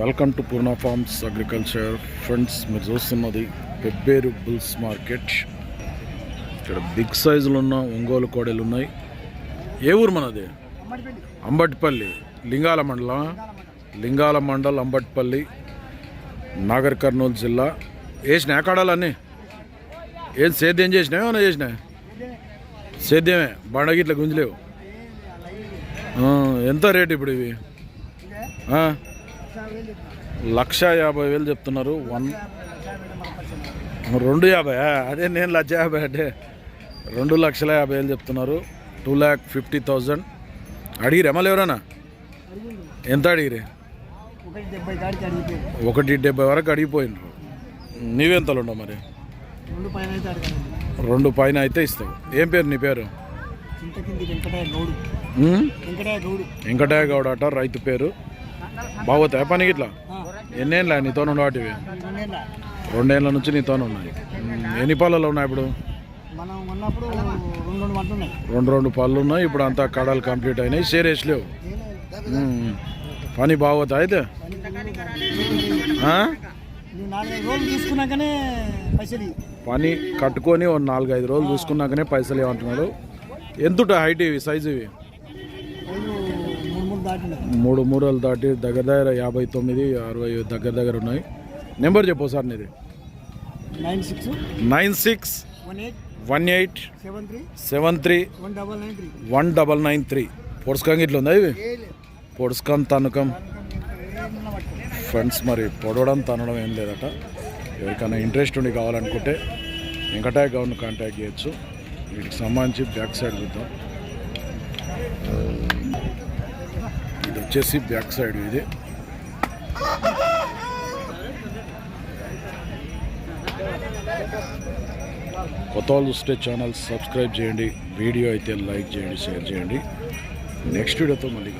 Welcome to Purna farms agriculture friends మీరు చూస్తున్నది Pebbair bulls market. ఇక్కడ బిగ్ సైజులు ఉన్న ఒంగోలు కోడలు ఉన్నాయి. ఏ ఊరు మనది? అంబట్పల్లి. లింగాల మండలం. లింగాల మండల్ అంబట్పల్లి. నాగర్ కర్నూలు జిల్లా. వేసినా కాడాలన్నీ ఏం సేద్యం చేసినా ఏమైనా చేసినా సేద్యమే. బండగిట్ల గుంజలేవు. ఎంత రేటు ఇప్పుడు ఇవి? లక్ష యాభై వేలు చెప్తున్నారు. వన్ రెండు యాభై అదే నేను లక్ష యాభై అంటే రెండు లక్షల యాభై వేలు చెప్తున్నారు. Two lakh fifty thousand. అడిగిరే మళ్ళీ ఎవరైనా? ఎంత అడిగిరే? ఒకటి డెబ్బై వరకు అడిగిపోయినారు నీవెంతలు ఉండవు మరి? రెండు పైన అయితే అడగాలి రెండు పైన అయితే ఇస్తావు. ఏం పేరు నీ పేరు? వెంకటయ్య గౌడ అట రైతు పేరు. బాగోతాయి పనికి ఇట్లా ఎన్నేళ్ళ నీతో వాటివి రెండేళ్ళ. నుంచి నీతో ఉన్నాయి. ఎన్ని పాలలో ఉన్నాయి ఇప్పుడు? రెండు రెండు పళ్ళు ఉన్నాయి. ఇప్పుడు అంతా కడాలు కంప్లీట్ అయినాయి షేరేసి లేవు. ఉమ్, పని బాగోతా అయితే. పని కట్టుకొని ఒక నాలుగైదు రోజులు చూసుకున్నాకనే పైసలు ఏమంటున్నాడు ఎంత హైట్ ఇవి సైజు ఇవి? మూడు మూరలు దాటి దగ్గర దగ్గర యాభై తొమ్మిది అరవై దగ్గర దగ్గర ఉన్నాయి. నెంబర్ చెప్పు సార్ నీది. Nine six nine six one eight one eight seven three one double nine three. పొడుచుకంగా ఇట్లా ఉందా ఇవి పొడుచుకం తనుకం ఫ్రెండ్స్ మరి పొడవడం తనడం ఏం లేదట. ఎవరికైనా ఇంట్రెస్ట్ ఉండి కావాలనుకుంటే వెంకటాయ గౌడ్ని కాంటాక్ట్ చేయొచ్చు. వీటికి సంబంధించి బ్యాక్ సైడ్ చూద్దాం. వచ్చేసి బ్యాక్ సైడ్ ఇది. కొత్త వాళ్ళు చూస్తే ఛానల్ సబ్స్క్రైబ్ చేయండి. వీడియో అయితే లైక్ చేయండి షేర్ చేయండి. నెక్స్ట్ వీడియోతో మళ్ళీ